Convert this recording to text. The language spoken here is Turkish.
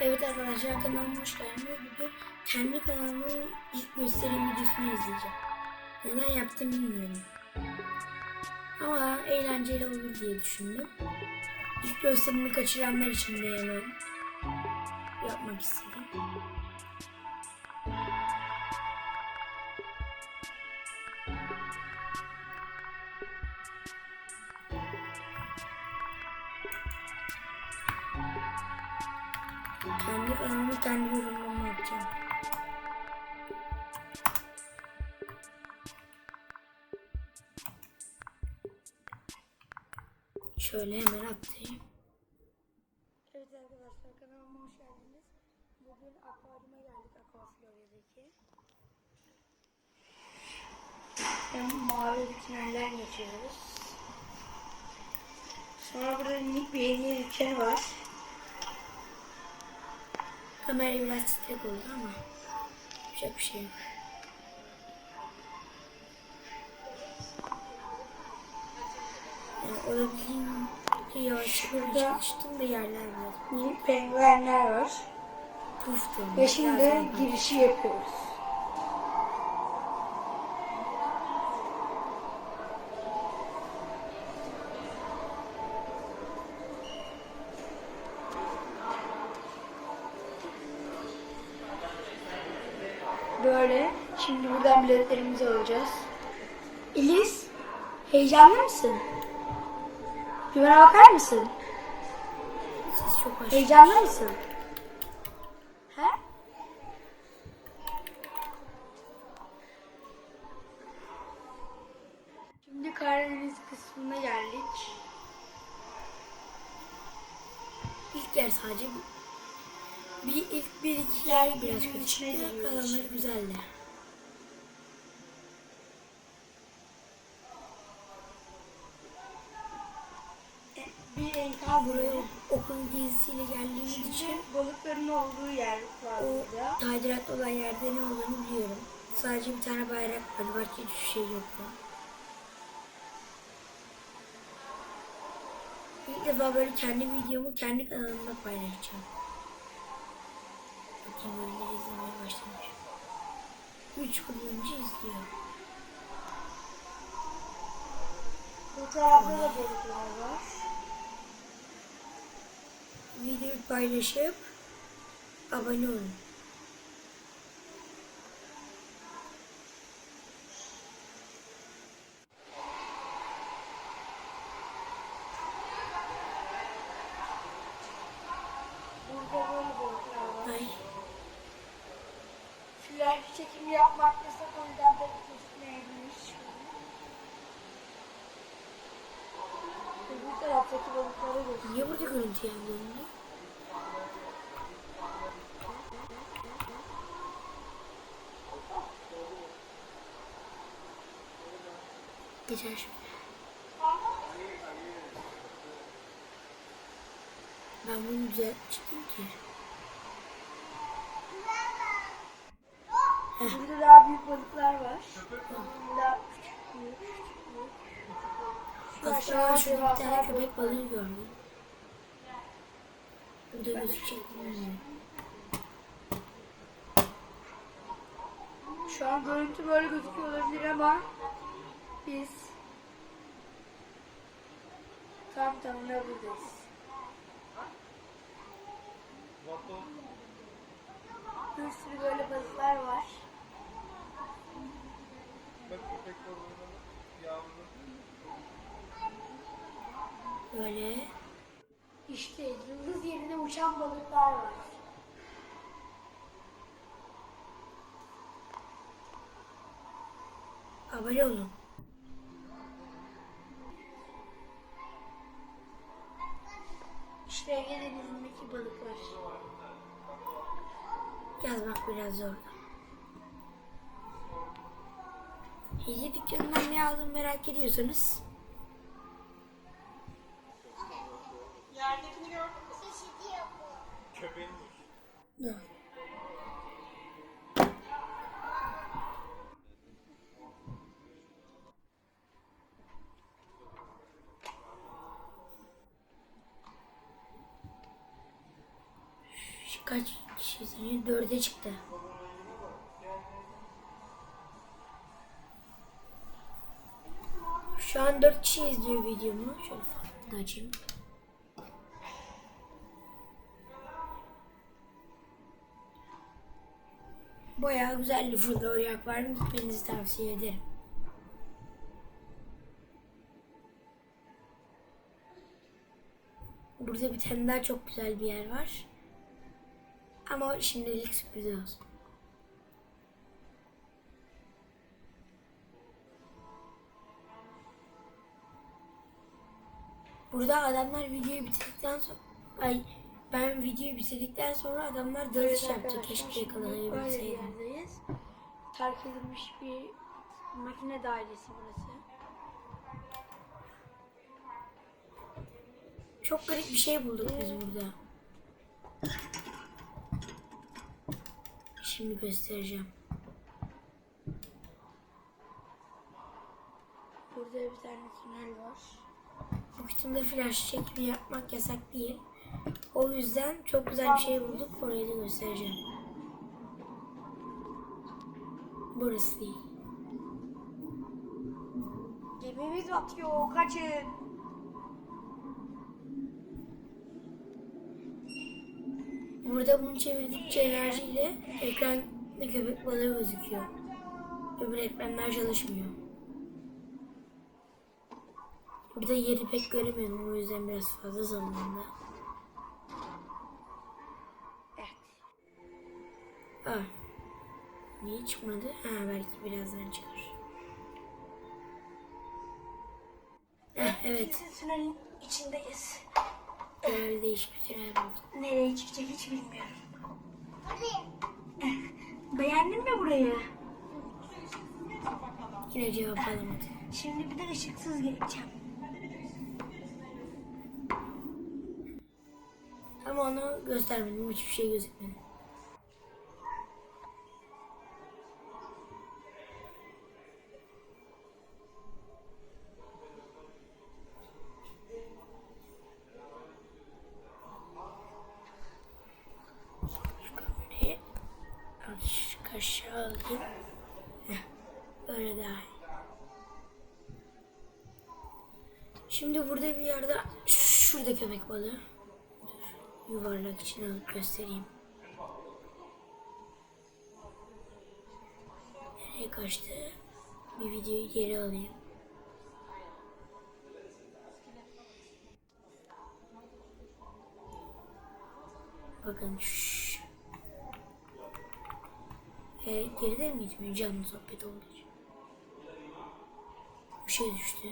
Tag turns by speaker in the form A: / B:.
A: Evet arkadaşlar kanalıma hoş geldiniz. Bugün kendi kanalımın ilk gösterim videosunu izleyeceğim. Neden yaptım bilmiyorum. Ama eğlenceli olur diye düşündüm. İlk gösterimi kaçıranlar için de hemen yapmak istedim. Kanalımı kendi yorumlamamı yapacağım. Şöyle hemen atayım. Evet arkadaşlar kanalıma hoş geldiniz. Bugün akvaryuma geldik Aquaflora'daki. Hem mavi tünelden geçiyoruz. Sonra burada minik bir hediye dükkanı var. Kamera biraz titrek oldu ama yapacak bir şey yok. Yani olabildiğince yavaş çıkmaya çalıştım da yerler var.
B: Minik penguenler var.
A: Puf.
B: Ve şimdi girişi yapıyoruz. Böyle. Şimdi buradan biletlerimizi alacağız. Elis, heyecanlı mısın? Bir bana bakar mısın?
A: Siz çok aşırı.
B: Heyecanlı mısın? He? Şimdi Karadeniz kısmına geldik.
A: İlk yer sadece bu. Bir ilk bir iki yer biraz kötü çıktı. Kalanları güzeldi.
B: Bir enkaz
A: Buraya okulun gezisiyle geldiğimiz için
B: Şimdi balıkların olduğu yer var
A: o
B: burada.
A: tadilat olan yerde ne olduğunu biliyorum. Sadece bir tane bayrak vardı. Başka hiçbir şey yoktu. İlk defa böyle kendi videomu kendi kanalımda paylaşacağım. Bakayım birileri izlemeye başlamış. Üç kullanıcı izliyor.
B: Bu tarafta da balıklar var.
A: Videoyu paylaşıp abone olun.
B: Burada böyle balıklar var.
A: Ay,
B: Flash çekim yapmak yasak o yüzden pek gözükmeyebilir. Ve Bu taraftaki balıkları gösteriyor.
A: niye burada görüntü yandı? Geçer şimdi. Ben bunu düzeltmiştim ki.
B: Burada daha büyük balıklar var. Burada küçük büyük, aşağıda
A: şurada bir tane köpek balığı gördüm. Burada gözükecek mi.
B: Şu an görüntü böyle gözüküyor olabilir ama biz tam tamına buradayız. Bir sürü böyle balıklar var.
C: Bak köpek.
A: Böyle
B: İşte yıldız yerine uçan balıklar var.
A: abone olun.
B: İşte Ege Denizi'ndeki balıklar.
A: Yazmak biraz zor. Hediye dükkanından ne aldım merak ediyorsanız
C: Yerdekini gördün mü? Köpeğin mi?
A: Dur. Kaç kişi izleniyor? Dörde çıktı. Şu an dört kişi izliyor videomu. Şöyle farklı açayım. Bayağı güzel bir Floryak var. Gitmenizi tavsiye ederim. Burada bir tane daha çok güzel bir yer var. Ama şimdilik sürpriz olsun. Burada adamlar videoyu bitirdikten sonra ay ben videoyu bitirdikten sonra adamlar dalış yaptı. Keşke yakalayabilseydim.
B: Terk edilmiş bir makine dairesi burası.
A: Çok garip bir şey bulduk biz burada. Şimdi göstereceğim.
B: Burada bir tane tünel var.
A: Bu kutumda flash çekimi yapmak yasak değil. O yüzden çok güzel bir şey bulduk. Orayı da göstereceğim. Burası değil.
B: Gemimiz batıyor. Kaçın.
A: Burada bunu çevirdikçe enerjiyle ekranda köpek balığı gözüküyor. Öbür ekranlar çalışmıyor. Burada yeri pek göremedim o yüzden biraz fazla zamanında.
B: Evet.
A: Aa. Niye çıkmadı? Ha belki birazdan çıkar. Eh, evet.
B: Tünelin içindeyiz.
A: Böyle değişik bir buldum.
B: Nereye çıkacak hiç bilmiyorum. Beğendin mi burayı?
A: Yine cevap alamadım.
B: Şimdi bir de ışıksız geçeceğim.
A: Ama onu göstermedim. Hiçbir şey gözükmedi. Şu kamerayı azıcık aşağı alayım. Böyle daha iyi. Şimdi burada bir yerde şurada köpek balığı. Dur, yuvarlak için alıp göstereyim. Nereye kaçtı? Bir videoyu geri alayım. Bakın şşş. E, geride mi gitmiyor canlı sohbet olduğu için? Bir şey düştü.